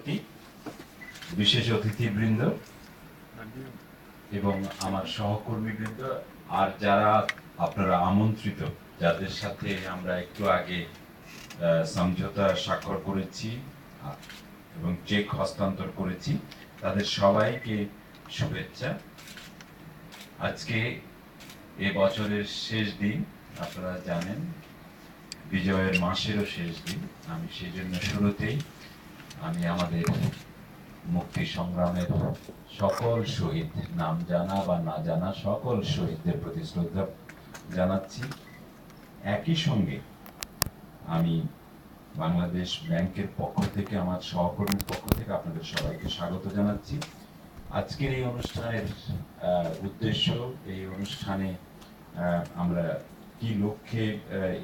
সভাপতি বিশেষ অতিথিবৃন্দ এবং আমার সহকর্মীবৃন্দ আর যারা আপনারা আমন্ত্রিত, যাদের সাথে আমরা একটু আগে সমঝোতা স্বাক্ষর করেছি এবং চেক হস্তান্তর করেছি, তাদের সবাইকে শুভেচ্ছা। আজকে এ বছরের শেষ দিন, আপনারা জানেন, বিজয়ের মাসেরও শেষ দিন, আমি সেই জন্য শুরুতেই আমি আমাদের মুক্তি সংগ্রামের সকল শহীদ, নাম জানা বা না জানা সকল শহীদদের প্রতি শ্রদ্ধা জানাচ্ছি। একই সঙ্গে আমি বাংলাদেশ ব্যাংকের পক্ষ থেকে, আমার সহকর্মীর পক্ষ থেকে আপনাদের সবাইকে স্বাগত জানাচ্ছি। আজকের এই অনুষ্ঠানের উদ্দেশ্য, এই অনুষ্ঠানে আমরা কি লক্ষ্যে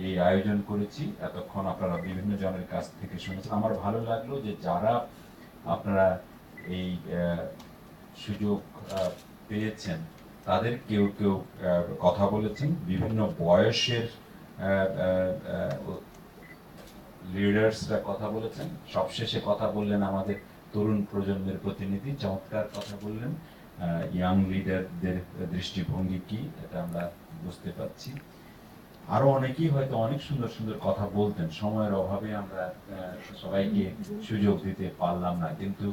এই আয়োজন করেছি, এতক্ষণ আপনারা বিভিন্ন জনের কাছ থেকে শুনেছেন। আমার ভালো লাগল যে যারা আপনারা এই সুযোগ পেয়েছেন, তাদের কেউ কেউ কথা বলেছেন। বিভিন্ন বয়সের লিডার্সরা কথা বলেছেন। সবশেষে কথা বললেন আমাদের তরুণ প্রজন্মের প্রতিনিধি, চমৎকার কথা বললেন। ইয়াং লিডারদের দৃষ্টিভঙ্গি কি, এটা আমরা বুঝতে পারছি। আরও অনেকেই হয়তো অনেক সুন্দর সুন্দর কথা বলতেন, সময়ের অভাবে আমরা সবাইকে সুযোগ দিতে পারলাম না। কিন্তু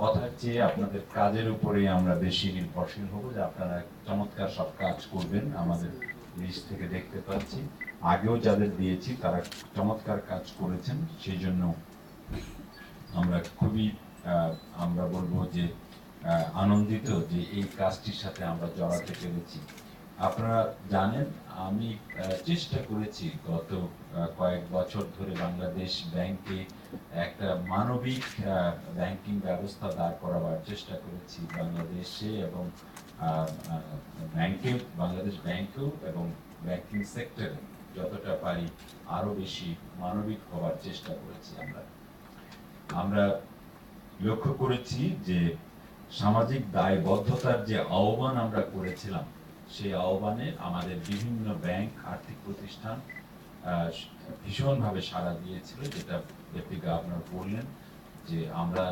কথার চেয়ে আপনাদের কাজের উপরে আমরা বেশি নির্ভরশীল হব যে আপনারা চমৎকার সব কাজ করবেন আমাদের লিস্ট থেকে দেখতে পাচ্ছি। আগেও যাদের দিয়েছি, তারা চমৎকার কাজ করেছেন, সেই জন্য আমরা খুবই আমরা বলব যে আনন্দিত যে এই কাজটির সাথে আমরা জড়াতে পেরেছি। আপনারা জানেন, আমি চেষ্টা করেছি গত কয়েক বছর ধরে বাংলাদেশ ব্যাংকে একটা মানবিক ব্যাংকিং ব্যবস্থা দাঁড় করাবার চেষ্টা করেছি বাংলাদেশে এবং ব্যাংকে, বাংলাদেশ ব্যাংকেও এবং ব্যাংকিং সেক্টরে যতটা পারি আরও বেশি মানবিক হওয়ার চেষ্টা করেছি আমরা। আমরা লক্ষ্য করেছি যে সামাজিক দায়বদ্ধতার যে আহ্বান আমরা করেছিলাম সেই আহ্বানে আমাদের বিভিন্ন ব্যাংক, আর্থিক প্রতিষ্ঠান ভীষণভাবে সাড়া দিয়েছিল, যেটা ডেপুটি গভর্নর বললেন যে আমরা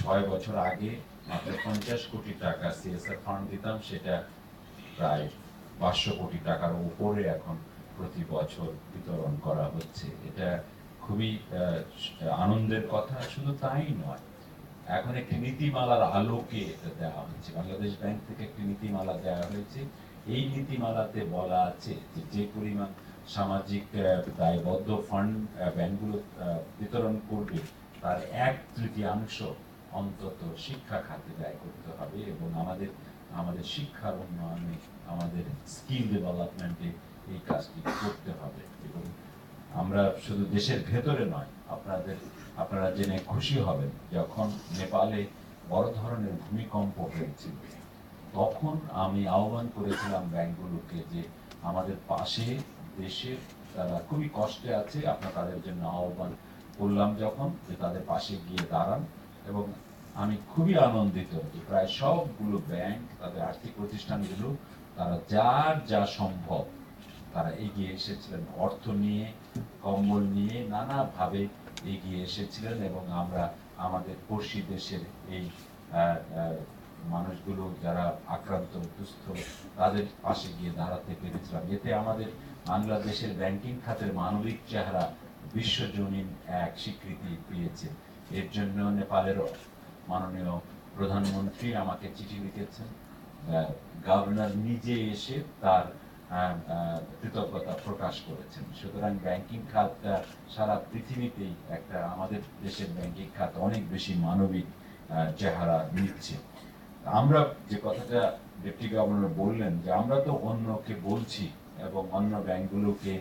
ছয় বছর আগে মাত্র পঞ্চাশ কোটি টাকা সিএসআর ফান্ড দিতাম, সেটা প্রায় পাঁচশো কোটি টাকার উপরে এখন প্রতি বছর বিতরণ করা হচ্ছে। এটা খুবই আনন্দের কথা, শুধু তাই নয় এখন একটি নীতিমালার আলোকে এটা দেওয়া হচ্ছে বাংলাদেশ ব্যাংক থেকে একটি নীতিমালা দেওয়া হয়েছে। এই নীতিমালাতে বলা আছে যে যে পরিমাণ সামাজিক দায়বদ্ধ ফান্ড ব্যাংকগুলো বিতরণ করবে, তার এক তৃতীয়াংশ অন্তত শিক্ষা খাতে ব্যয় করতে হবে এবং আমাদের আমাদের শিক্ষার উন্নয়নে আমাদের স্কিল ডেভেলপমেন্টে এই কাজটি করতে হবে এবং আমরা শুধু দেশের ভেতরে নয়, আপনাদের, আপনারা জেনে খুশি হবেন যখন নেপালে বড় ধরনের ভূমিকম্প হয়েছিল। তখন আমি আহ্বান করেছিলাম ব্যাংকগুলোকে যে আমাদের পাশে দেশে তারা খুবই কষ্টে আছে, আপনারা তাদের জন্য আহ্বান করলাম যখন যে তাদের পাশে গিয়ে দাঁড়ান এবং আমি খুবই আনন্দিত যে প্রায় সবগুলো ব্যাংক, তাদের আর্থিক প্রতিষ্ঠানগুলো, তারা যার যা সম্ভব তারা এগিয়ে এসেছিলেন। অর্থ নিয়ে, কম্বল নিয়ে নানাভাবে এগিয়ে এসেছিলেন এবং আমরা আমাদের পড়শি দেশের এই মানুষগুলো যারা আক্রান্ত দুস্থ তাদের পাশে গিয়ে দাঁড়াতে পেরেছিলাম। এতে আমাদের বাংলাদেশের ব্যাংকিং খাতের মানবিক চেহারা বিশ্বজনীন এক স্বীকৃতি পেয়েছে। এর জন্য নেপালের মাননীয় প্রধানমন্ত্রী আমাকে চিঠি লিখেছেন। গভর্নর নিজে এসে তার কৃতজ্ঞতা প্রকাশ করেছেন। সুতরাং ব্যাংকিং খাত সারা পৃথিবীতেই একটা, আমাদের দেশের ব্যাংকিং খাত অনেক বেশি মানবিক চেহারা নিচ্ছে। আমরা যে কথাটা ডেপুটি গভর্নর বললেন যে আমরা তো অন্যকে বলছি এবং অন্য ব্যাংকগুলোকে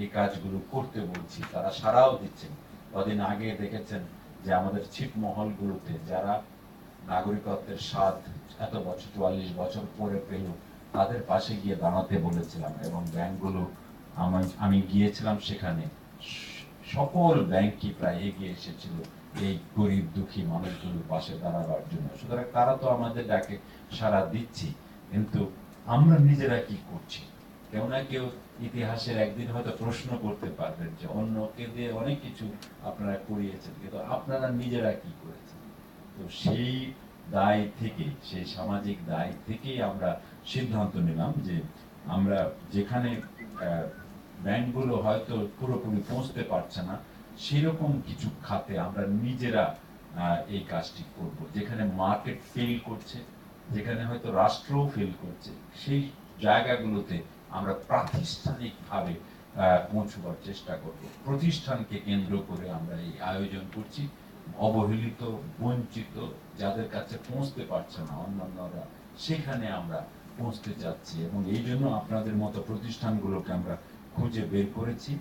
এই কাজগুলো করতে বলছি, তারা সারাও দিচ্ছেন। কদিন আগে দেখেছেন যে আমাদের ছিটমহলগুলোতে যারা নাগরিকত্বের স্বাদ এত বছর, চুয়াল্লিশ বছর পরে পেল তাদের পাশে গিয়ে দাঁড়াতে বলেছিলাম এবং ব্যাংকগুলো আমি গিয়েছিলাম সেখানে। সকল ব্যাংকই প্রায় এগিয়ে এসেছিল এই গরিব দুঃখী মানুষগুলোর পাশে দাঁড়াবার জন্য। সুতরাং তারা তো আমাদের ডাকে সারা দিচ্ছি, কিন্তু আমরা নিজেরা কি করছি? কেউ না কেউ ইতিহাসের একদিন হয়তো প্রশ্ন করতে পারবেন যে অন্যকে দিয়ে অনেক কিছু আপনারা করিয়েছেন, কিন্তু আপনারা নিজেরা কি করেছেন? তো সেই দায় থেকে, সেই সামাজিক দায় থেকেই আমরা সিদ্ধান্ত নিলাম যে আমরা যেখানে ব্যাংকগুলো হয়তো পুরোপুরি পৌঁছতে পারছে না, সেরকম কিছু খাতে আমরা নিজেরা এই কাজটি করব। যেখানে মার্কেট ফেল করছে, যেখানে হয়তো রাষ্ট্রও ফেল করছে, সেই জায়গাগুলোতে আমরা প্রাতিষ্ঠানিকভাবে পৌঁছবার চেষ্টা করব। প্রতিষ্ঠানকে কেন্দ্র করে আমরা এই আয়োজন করছি। অবহেলিত, বঞ্চিত, যাদের কাছে পৌঁছতে পারছে না, অন্যান্যরা, সেখানে আমরা পৌঁছতে চাচ্ছি এবং এই জন্য আপনাদের মতো প্রতিষ্ঠানগুলোকে আমরা খুঁজে বের করেছি।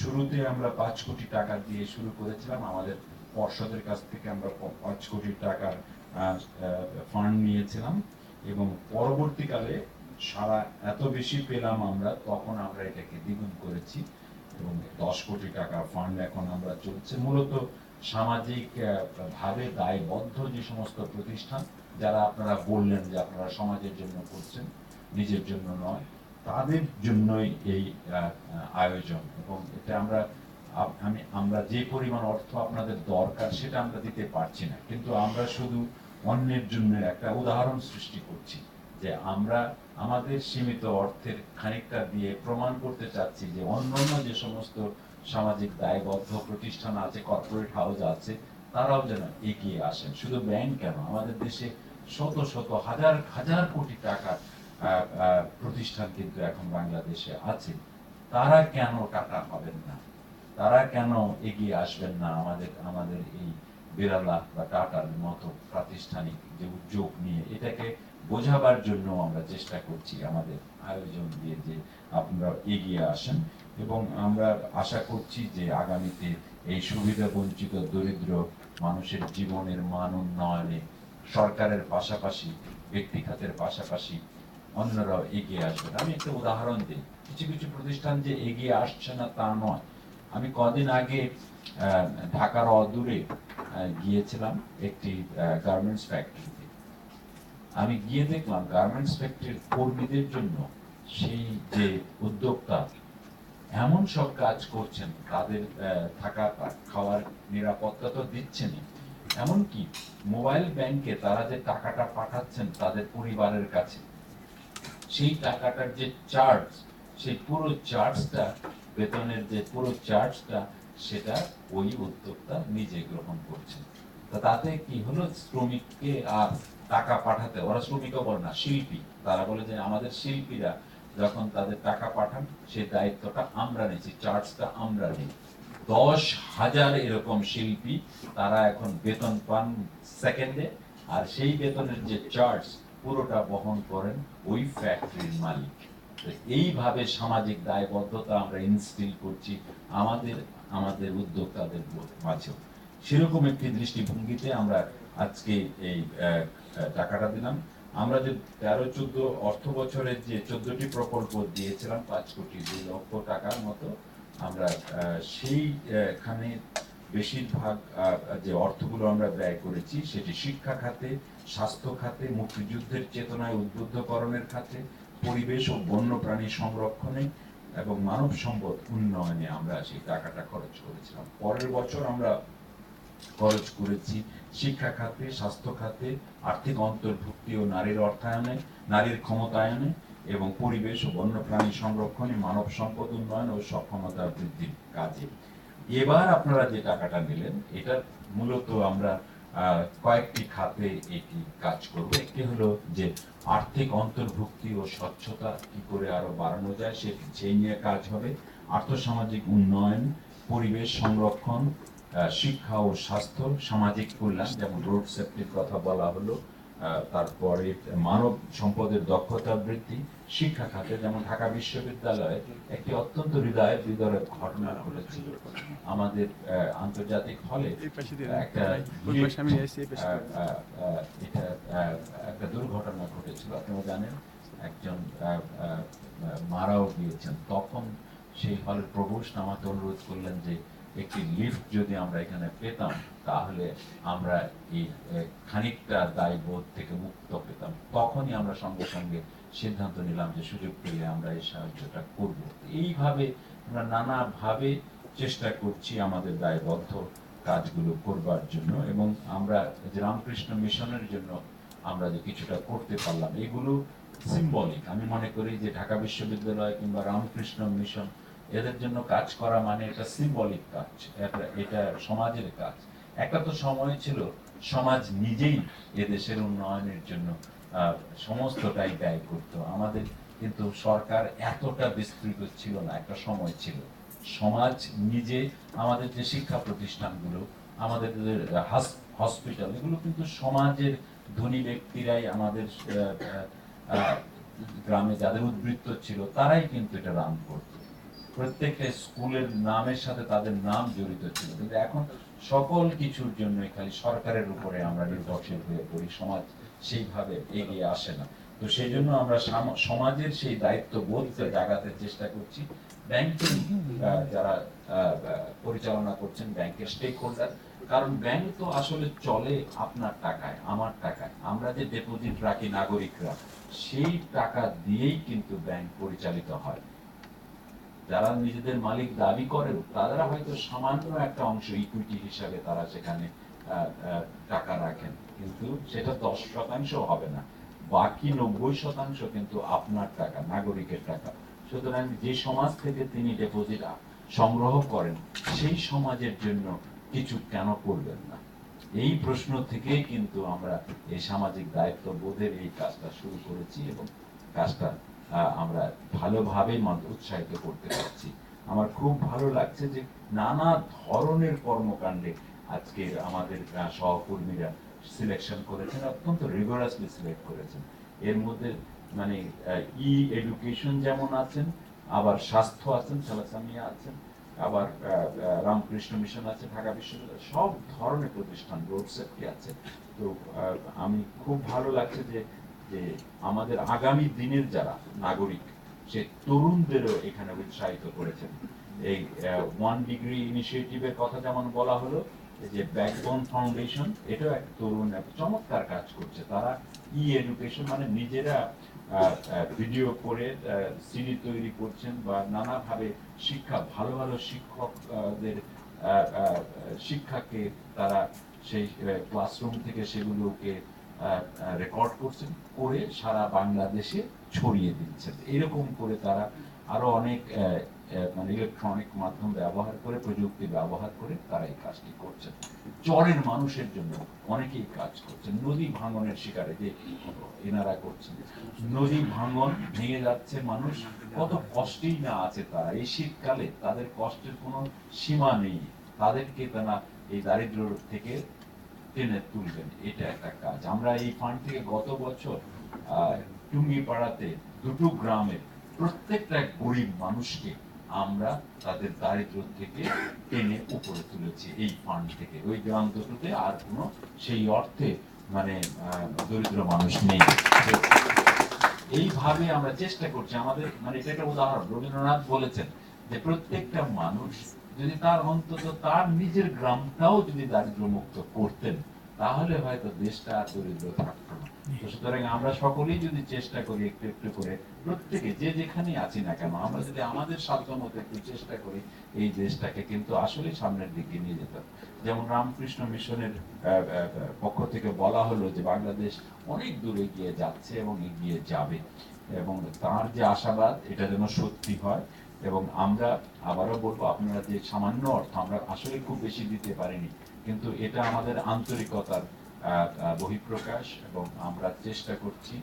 শুরুতে আমরা পাঁচ কোটি টাকা দিয়ে শুরু করেছিলাম। আমাদের পর্ষদের কাছ থেকে আমরা পাঁচ কোটি টাকার ফান্ড নিয়েছিলাম এবং পরবর্তীকালে সারা এত বেশি পেলাম আমরা, তখন আমরা এটাকে দ্বিগুণ করেছি এবং দশ কোটি টাকা ফান্ড এখন আমরা চলছে। মূলত সামাজিক ভাবে দায়বদ্ধ যে সমস্ত প্রতিষ্ঠান যারা আপনারা বললেন যে আপনারা সমাজের জন্য করছেন, নিজের জন্য নয়, তাদের জন্যই এই আয়োজন। এবং এটা আমরা আমি, আমরা যে পরিমাণ অর্থ আপনাদের দরকার সেটা আমরা দিতে পারছি না। কিন্তু আমরা শুধু অন্যের জন্য একটা উদাহরণ সৃষ্টি করছি যে আমরা আমাদের সীমিত অর্থের খানিকটা দিয়ে প্রমাণ করতে চাচ্ছি যে অন্যান্য যে সমস্ত সামাজিক দায়বদ্ধ প্রতিষ্ঠান আছে, কর্পোরেট হাউস আছে, তারাও যেন এগিয়ে আসেন। শুধু ব্যাংক কেন, আমাদের দেশে শত শত হাজার হাজার কোটি টাকার প্রতিষ্ঠান কিন্তু এখন বাংলাদেশে আছে। তারা কেন টাকা হবেন না? তারা কেন এগিয়ে আসবেন না আমাদের আমাদের এই বিড়ালা বা টাটার মতো প্রাতিষ্ঠানিক যে উদ্যোগ নিয়ে? এটাকে বোঝাবার জন্য আমরা চেষ্টা করছি আমাদের আয়োজন দিয়ে যে আপনারা এগিয়ে আসেন এবং আমরা আশা করছি যে আগামীতে এই সুবিধা বঞ্চিত দরিদ্র মানুষের জীবনের মান উন্নয়নে সরকারের পাশাপাশি, ব্যক্তি খাতের পাশাপাশি অন্যরাও এগিয়ে আসবেন। আমি একটা উদাহরণ দিই। কিছু কিছু প্রতিষ্ঠান যে এগিয়ে আসছে না তা নয়। আমি কদিন আগে ঢাকার অদূরে গিয়েছিলাম একটি গার্মেন্টস ফ্যাক্টরিতে আমি গিয়ে দেখলাম গার্মেন্টস ফ্যাক্টরির কর্মীদের জন্য সেই যে উদ্যোক্তা, এমন সব কাজ করছেন, তাদের থাকা, খাওয়ার নিরাপত্তা তো দিচ্ছেনই। এমনকি মোবাইল ব্যাংকে তারা যে টাকাটা পাঠাচ্ছেন তাদের পরিবারের কাছে, সেই টাকাটার যে চার্জ সেই পুরো চার্জটা বেতনের যে পুরো চার্জটা সেটা ওই উদ্যোক্তা নিজে গ্রহণ করছে তা তাতে কি হলো? শ্রমিককে আর টাকা পাঠাতে, ওরা শ্রমিকও বলে না, শিল্পী। তারা বলে যে আমাদের শিল্পীরা যখন তাদের টাকা পাঠান সেই দায়িত্বটা আমরা নিচ্ছি চার্জটা আমরা নিই। দশ হাজার এরকম শিল্পী তারা এখন বেতন পান সেকেন্ডে আর সেই বেতনের যে চার্জ পুরোটা বহন করেন ওই ফ্যাক্টরির মালিক। এইভাবে সামাজিক দায়বদ্ধতা আমরা ইনস্টিল করছি আমাদের আমাদের উদ্যোক্তাদের মাঝেও। সেরকম একটি দৃষ্টিভঙ্গিতে আমরা আজকে এই টাকাটা দিলাম। আমরা যে তেরো, চোদ্দ অর্থ বছরের যে চোদ্দটি প্রকল্প দিয়েছিলাম, পাঁচ কোটি দুই লক্ষ টাকার মতো আমরা সেইখানে বেশিরভাগ যে অর্থগুলো আমরা ব্যয় করেছি সেটি শিক্ষা খাতে, স্বাস্থ্য খাতে, মুক্তিযুদ্ধের চেতনায় উদ্বুদ্ধকরণের খাতে, পরিবেশ ও বন্যপ্রাণী সংরক্ষণে এবং মানব সম্পদ উন্নয়নে আমরা সেই টাকাটা খরচ করেছিলাম। পরের বছর আমরা খরচ করেছি শিক্ষা খাতে, স্বাস্থ্য খাতে, আর্থিক অন্তর্ভুক্তি ও নারীর অর্থায়নে, নারীর ক্ষমতায়নে এবং পরিবেশ ও বন্যপ্রাণী সংরক্ষণে মানব সম্পদ উন্নয়ন ও সক্ষমতা বৃদ্ধির কাজে। এবার আপনারা যে টাকাটা নিলেন এটা মূলত আমরা কয়েকটি খাতে এটি কাজ করব। একটি হলো যে আর্থিক অন্তর্ভুক্তি ও স্বচ্ছতা কি করে আরও বাড়ানো যায় সে সেই নিয়ে কাজ হবে। আর্থসামাজিক উন্নয়ন, পরিবেশ সংরক্ষণ শিক্ষা ও স্বাস্থ্য, সামাজিক কল্যাণ, যেমন রোড সেফটির কথা বলা হলো তারপরে মানব সম্পদের দক্ষতা বৃদ্ধি শিক্ষা খাতে যেমন ঢাকা বিশ্ববিদ্যালয়ে একটি অত্যন্ত হৃদয় বিদরের ঘটনা ঘটেছিল। আমাদের আন্তর্জাতিক হলে একটা দুর্ঘটনা ঘটেছিল আপনারা জানেন। একজন মারাও গিয়েছেন। তখন সেই হলের প্রভোস্ট আমাকে অনুরোধ করলেন যে একটি লিফট যদি আমরা এখানে পেতাম, তাহলে আমরা এই খানিকটা দায়বোধ থেকে মুক্ত পেতাম। তখনই আমরা সঙ্গে সঙ্গে সিদ্ধান্ত নিলাম যে সুযোগ পেলে আমরা এই সাহায্যটা করব। এইভাবে আমরা নানাভাবে চেষ্টা করছি আমাদের দায়বদ্ধ কাজগুলো করবার জন্য এবং আমরা যে রামকৃষ্ণ মিশনের জন্য আমরা যে কিছুটা করতে পারলাম, এগুলো সিম্বলিক আমি মনে করি যে ঢাকা বিশ্ববিদ্যালয় কিংবা রামকৃষ্ণ মিশন এদের জন্য কাজ করা মানে এটা সিম্বলিক কাজ, এটা- এটা সমাজের কাজ। একটা তো সময় ছিল, সমাজ নিজেই এদেশের উন্নয়নের জন্য সমস্তটাই ব্যয় করত। আমাদের কিন্তু সরকার এতটা বিস্তৃত ছিল না, একটা সময় ছিল। সমাজ নিজে, আমাদের যে শিক্ষা প্রতিষ্ঠানগুলো, আমাদের হসপিটাল এগুলো কিন্তু সমাজের ধনী ব্যক্তিরাই আমাদের গ্রামে যাদের উদ্বৃত্ত ছিল, তারাই কিন্তু এটা রান করত। প্রত্যেকটা স্কুলের নামের সাথে তাদের নাম জড়িত ছিল। কিন্তু এখন সকল কিছুর জন্য খালি সরকারের উপরে আমরা নির্ভরশীল হয়ে পড়ি, সমাজ সেইভাবে এগিয়ে আসে না। তো সেই জন্য আমরা সমাজের সেই দায়িত্ব বোধকে জাগাতে চেষ্টা করছি ব্যাংকিং যারা পরিচালনা করছেন ব্যাংকের স্টেক হোল্ডার কারণ ব্যাংক তো আসলে চলে আপনার টাকায়, আমার টাকায়। আমরা যে ডিপোজিট রাখি নাগরিকরা, সেই টাকা দিয়েই কিন্তু ব্যাংক পরিচালিত হয়। যারা নিজেদের মালিক দাবি করেন, তারা হয়তো সামান্য একটা অংশ ইকুইটি হিসাবে তারা সেখানে টাকা রাখেন। কিন্তু সেটা দশ শতাংশ হবে না। বাকি নব্বই শতাংশ কিন্তু আপনার টাকা, নাগরিকের টাকা। সুতরাং যে সমাজ থেকে তিনি ডিপোজিট সংগ্রহ করেন, সেই সমাজের জন্য কিছু কেন করবেন না? এই প্রশ্ন থেকেই কিন্তু আমরা এই সামাজিক দায়িত্ব বোধের এই কাজটা শুরু করেছি এবং কাজটা আমরা ভালোভাবে উৎসাহিত করতে পারছি। আমার খুব ভালো লাগছে যে নানা ধরনের কর্মকাণ্ডে আজকে আমাদের সহকর্মীরা সিলেকশন করেছেন, অত্যন্ত রিগোরাসলি সিলেক্ট করেছেন। এর মধ্যে মানে ই এডুকেশন যেমন আছেন, আবার স্বাস্থ্য আছেন সালাসামিয়া আছেন, আবার রামকৃষ্ণ মিশন আছে, ঢাকা বিশ্ববিদ্যালয়, সব ধরনের প্রতিষ্ঠান রোড সেফটি আছে। তো আমি খুব ভালো লাগছে যে যে আমাদের আগামী দিনের যারা নাগরিক, সে তরুণদেরও এখানে উৎসাহিত করেছেন। এই ওয়ান ডিগ্রি ইনিশিয়েটিভের কথা যেমন বলা হলো যে ব্যাকবোন ফাউন্ডেশন এটাও এক তরুণ, এক চমৎকার কাজ করছে। তারা ই এডুকেশন মানে নিজেরা ভিডিও করে সিডি তৈরি করছেন বা নানাভাবে শিক্ষা, ভালো ভালো শিক্ষকদের শিক্ষাকে তারা সেই ক্লাসরুম থেকে সেগুলোকে রেকর্ড করছেন, করে সারা বাংলাদেশে ছড়িয়ে দিচ্ছেন। এরকম করে তারা আরও অনেক মানে ইলেকট্রনিক মাধ্যম ব্যবহার করে, প্রযুক্তি ব্যবহার করে তারা এই কাজটি করছেন। চরের মানুষের জন্য অনেকেই কাজ করছেন। নদী ভাঙনের শিকারে যে এনারা করছেন। নদী ভাঙন ভেঙে যাচ্ছে মানুষ। কত কষ্টেই না আছে তারা। এই শীতকালে তাদের কষ্টের কোনো সীমা নেই। তাদেরকে তারা এই দারিদ্র থেকে টেনে তুলবেন এটা একটা কাজ। আমরা এই ফান্ড থেকে গত বছর আহ, টুঙ্গিপাড়াতে দুটো গ্রামের প্রত্যেকটা গরিব মানুষকে আমরা তাদের দারিদ্র থেকে টেনে উপরে তুলেছি এই ফান্ড থেকে। ওই গ্রাম দুটোতে আর কোনো সেই অর্থে মানে দরিদ্র মানুষ নেই। এইভাবে আমরা চেষ্টা করছি। আমাদের মানে এটা একটা উদাহরণ। রবীন্দ্রনাথ বলেছেন যে প্রত্যেকটা মানুষ যদি তার অন্তত তার নিজের গ্রামটাও যদি দারিদ্র মুক্ত করতেন, তাহলে হয়তো দেশটা দরিদ্র থাকতো সুতরাং আমরা সকলেই যদি চেষ্টা করি একটু একটু করে, প্রত্যেকে যে যেখানে আছি না কেন, আমরা যদি আমাদের সাধ্য মতো একটু চেষ্টা করি, এই দেশটাকে কিন্তু আসলে সামনের দিকে নিয়ে যেতে। যেমন রামকৃষ্ণ মিশনের পক্ষ থেকে বলা হলো যে বাংলাদেশ অনেক দূরে এগিয়ে যাচ্ছে এবং এগিয়ে যাবে এবং তার যে আশাবাদ, এটা যেন সত্যি হয় এবং আমরা আবারও বলব, আপনারা যে সামান্য অর্থ আমরা আসলে খুব বেশি দিতে পারিনি, কিন্তু এটা আমাদের আন্তরিকতার বহিঃপ্রকাশ এবং আমরা চেষ্টা করছি,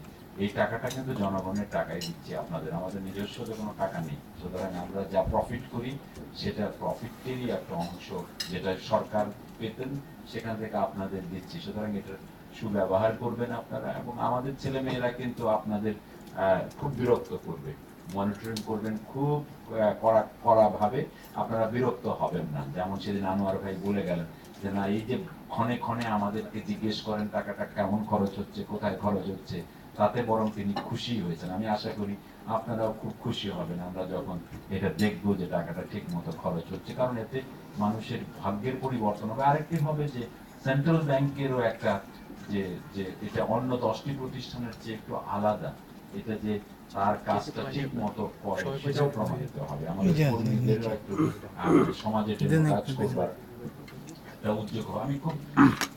এই টাকাটা কিন্তু জনগণের টাকাই দিচ্ছি, আপনাদের আমাদের নিজস্ব তো কোনো টাকা নেই। সুতরাং আমরা যা প্রফিট করি, সেটা প্রফিটেরই একটা অংশ যেটা সরকার পেতেন, সেখান থেকে আপনাদের দিচ্ছি। সুতরাং এটা সুব্যবহার করবেন আপনারা এবং আমাদের ছেলে মেয়েরা কিন্তু আপনাদের খুব বিরক্ত করবে। মনিটরিং করবেন খুব কড়া কড়া ভাবে আপনারা বিরক্ত হবেন না। যেমন সেদিন আনোয়ার ভাই বলে গেলেন যে, না, এই যে ক্ষণে ক্ষণে আমাদেরকে জিজ্ঞেস করেন, টাকাটা কেমন খরচ হচ্ছে, কোথায় খরচ হচ্ছে? তাতে বরং তিনি খুশি হয়েছেন। আমি আশা করি আপনারাও খুব খুশি হবেন। আমরা যখন এটা দেখব যে টাকাটা ঠিক মতো খরচ হচ্ছে, কারণ এতে মানুষের ভাগ্যের পরিবর্তন হবে। আরেকটি হবে যে, সেন্ট্রাল ব্যাংকেরও একটা যে যে, এটা অন্য দশটি প্রতিষ্ঠানের চেয়ে একটু আলাদা। এটা যে তার কাজটা ঠিক মতো করে। সেটাও প্রমাণিত হবে। আমাদের কর্মীদেরও একটু সমাজে কাজ করবার একটা উদ্যোগ হবে আমি খুব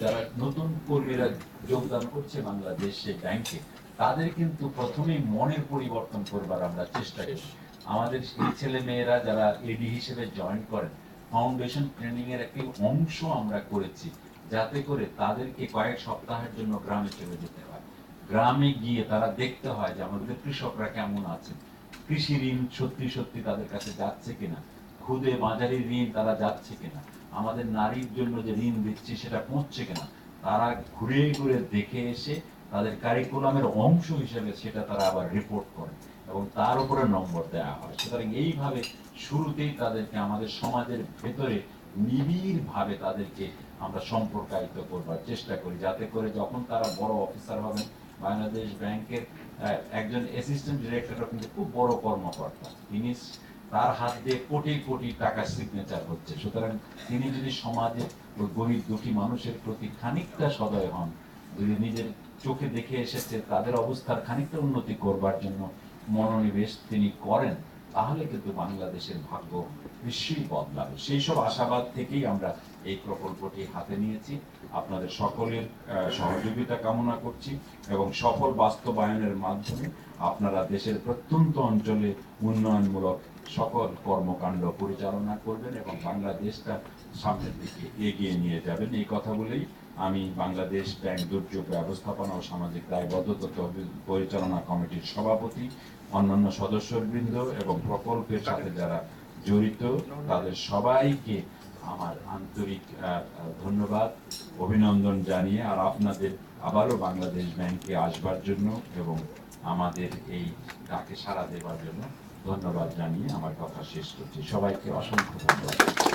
যারা নতুন কর্মীরা যোগদান করছে বাংলাদেশে ব্যাংকে তাদের কিন্তু প্রথমেই মনের পরিবর্তন করবার আমরা চেষ্টা করি। আমাদের এই ছেলে মেয়েরা যারা এডি হিসেবে জয়েন করেন ফাউন্ডেশন ট্রেনিং এর একটি অংশ আমরা করেছি যাতে করে তাদেরকে কয়েক সপ্তাহের জন্য গ্রামে চলে যেতে হয়। গ্রামে গিয়ে তারা দেখতে হয় যে আমাদের কৃষকরা কেমন আছে। কৃষি ঋণ সত্যি সত্যি তাদের কাছে যাচ্ছে কিনা? খুদে বাজারি ঋণ তারা যাচ্ছে কিনা? আমাদের নারীর জন্য যে ঋণ দিচ্ছি সেটা পৌঁছছে কিনা? তারা ঘুরে ঘুরে দেখে এসে তাদের কারিকুলামের অংশ হিসেবে সেটা তারা আবার রিপোর্ট করে এবং তার উপরে নম্বর দেওয়া হয়। সুতরাং এইভাবে শুরুতেই তাদেরকে আমাদের সমাজের ভেতরে নিবিড় ভাবে তাদেরকে আমরা সম্পর্কায়িত করবার চেষ্টা করি, যাতে করে যখন তারা বড় অফিসার হবেন বাংলাদেশ ব্যাংকের একজন অ্যাসিস্ট্যান্ট ডিরেক্টর কিন্তু খুব বড় কর্মকর্তা। তিনি তার হাত দিয়ে কোটি কোটি টাকা সিগনেচার হচ্ছে। সুতরাং তিনি যদি সমাজে ওই গরিব দুঃখী মানুষের প্রতি খানিকটা সদয় হন, যদি নিজের চোখে দেখে এসেছে তাদের অবস্থার খানিকটা উন্নতি করবার জন্য মনোনিবেশ তিনি করেন, তাহলে কিন্তু বাংলাদেশের ভাগ্য নিশ্চয়ই বদলাবে। সেই সব আশাবাদ থেকেই আমরা এই প্রকল্পটি হাতে নিয়েছি। আপনাদের সকলের সহযোগিতা কামনা করছি এবং সফল বাস্তবায়নের মাধ্যমে আপনারা দেশের প্রত্যন্ত অঞ্চলে উন্নয়নমূলক সকল কর্মকাণ্ড পরিচালনা করবেন এবং বাংলাদেশটা সামনের দিকে এগিয়ে নিয়ে যাবেন। এই কথা আমি বাংলাদেশ ব্যাংক দুর্যোগ ব্যবস্থাপনা ও সামাজিক দায়বদ্ধতা পরিচালনা কমিটির সভাপতি, অন্যান্য সদস্যবৃন্দ এবং প্রকল্পের সাথে যারা জড়িত, তাদের সবাইকে আমার আন্তরিক ধন্যবাদ, অভিনন্দন জানিয়ে আর আপনাদের আবারও বাংলাদেশ ব্যাংকে আসবার জন্য এবং আমাদের এই ডাকে সাড়া দেবার জন্য ধন্যবাদ জানিয়ে আমার কথা শেষ করছি। সবাইকে অসংখ্য ধন্যবাদ।